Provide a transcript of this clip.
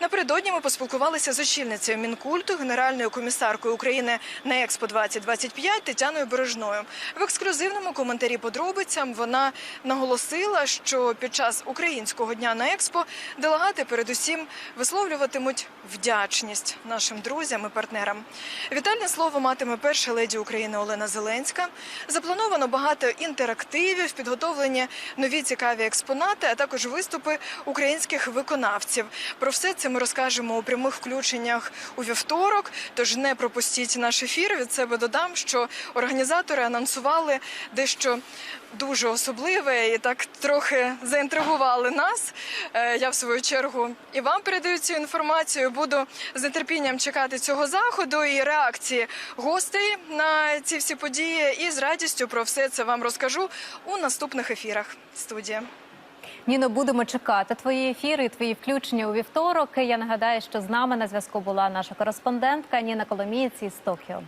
Напередодні ми поспілкувалися з очільницею мінкульту, генеральною комісаркою України на Експо 2025 Тетяною Бережною. В ексклюзивному коментарі подробицям вона наголосила, що під час українського дня на експо делегати передусім висловлюватимуть вдячність нашим друзям і партнерам. Вітальне слово матиме перша леді України Олена Зеленська. Заплановано багато інтерактивів, підготовлені нові цікаві експонати, а також виступи українських виконавців. Про все це ми розкажемо у прямих включеннях у вівторок. Тож не пропустіть наш ефір. Від себе додам, що організатори анонсували дещо дуже особливе і так трохи заінтригували нас. Е, Я в свою чергу і вам передаю цю інформацію. Буду з нетерпінням чекати цього заходу і реакції гостей на ці всі події. І з радістю про все це вам розкажу у наступних ефірах. Студія. Ніно, будемо чекати твої ефіри, твої включення у вівторок. Я нагадаю, що з нами на зв'язку була наша кореспондентка Ніна Коломієць із Токіо.